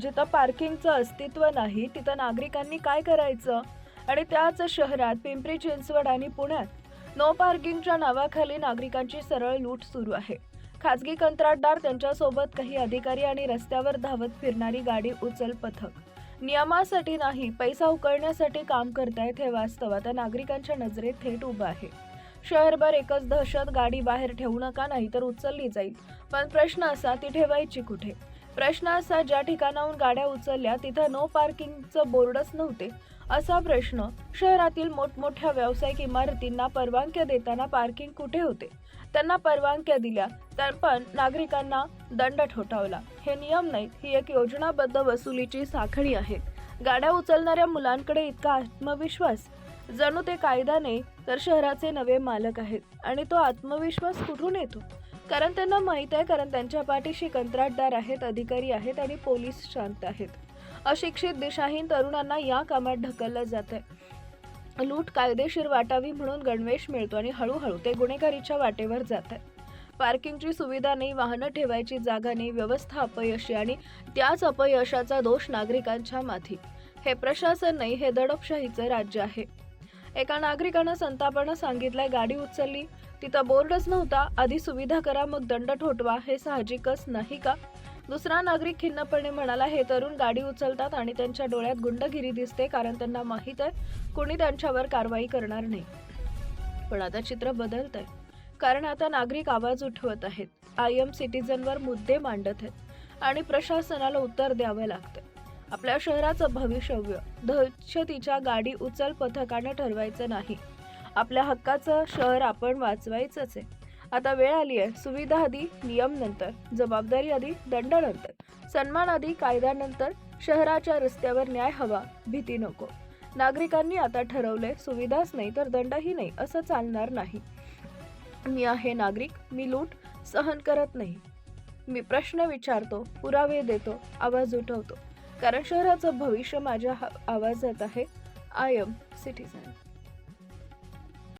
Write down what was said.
जिथं पार्किंगचं अस्तित्व नाही तिथं नागरिकांनी काय करायचं? आणि त्याच शहरात पिंपरी चिंचवड आणि पुण्यात नो पार्किंगच्या नावाखाली नागरिकांची सरळ लूट सुरू आहे. खाजगी कंत्राटदार त्यांच्यासोबत काही अधिकारी आणि रस्त्यावर धावत फिरणारी गाडी उचल पथक. नियमासाठी नाही पैसा उकळण्यासाठी काम करतायत हे वास्तव. आता नागरिकांच्या नजरेत थेट उभं आहे. शहरभर एकच दहशत गाडी बाहेर ठेवू नका नाही तर उचलली जाईल. पण प्रश्न असा ती ठेवायची कुठे? प्रश्न असा ज्या ठिकाणाहून गाड्या उचलल्या तिथं नो पार्किंगचं बोर्डच नव्हते. असा प्रश्न शहरातील मोठमोठ्या व्यावसायिक इमारतींना परवानग्या देताना पार्किंग कुठे होते? त्यांना परवानग्या दिल्या तर पण नागरिकांना दंड ठोठावला. हे नियम नाहीत ही एक योजनाबद्ध वसुलीची साखळी आहे. गाड्या उचलणाऱ्या मुलांकडे इतका आत्मविश्वास? जणू ते कायदा नाही तर शहराचे नवे मालक आहेत. आणि तो आत्मविश्वास कुठून येतो? कारण त्यांना माहीत आहे कारण त्यांच्या पाठीशी कंत्राटदार आहेत अधिकारी आहेत आणि पोलीस शांत आहेत. अशिक्षित दिशाहीन तरुणांना या कामात ढकललं जात आहे. लूट कायदेशीर वाटावी म्हणून गणवेश मिळतो आणि हळूहळू ते गुन्हेगारीच्या वाटेवर जात आहे. पार्किंगची सुविधा नाही वाहनं ठेवायची जागा नाही व्यवस्था अपयशी आणि त्याच अपयशाचा दोष नागरिकांच्या माथी. हे प्रशासन नाही हे दडपशाहीचं राज्य आहे. एका नागरिकानं संतापानं सांगितलंय गाडी उचलली. तिथं बोर्डच नव्हता. आधी सुविधा करा मग दंड ठोठवा. हे साहजिकच नाही का? दुसरा नागरिक खिन्नपणे म्हणाला हे तरुण गाडी उचलतात आणि त्यांच्या डोळ्यात गुंडगिरी दिसते कारण त्यांना माहीत आहे कुणी त्यांच्यावर कारवाई करणार नाही. पण आता चित्र बदलत आहे कारण आता नागरिक आवाज उठवत आहेत. आय एम सिटीजनवर मुद्दे मांडत आहेत. आणि प्रशासनाला उत्तर द्यावं लागतं आपल्या शहराचं भविष्यव्य दहशतीच्या गाडी उचल पथकानं ठरवायचं नाही. आपल्या हक्काचं शहर आपण वाचवायचंच आहे. आता वेळ आली आहे. सुविधा आधी नियम नंतर. जबाबदारी आधी दंड नंतर. सन्मान आधी कायद्यानंतर शहराच्या रस्त्यावर न्याय हवा. भीती नको. नागरिकांनी आता ठरवलंय सुविधाच नाही तर दंडही नाही असं चालणार नाही. मी आहे नागरिक मी लूट सहन करत नाही. मी प्रश्न विचारतो पुरावे देतो आवाज उठवतो. कारण शहराचं भविष्य माझ्या हा- आवाजात आहे. I am citizen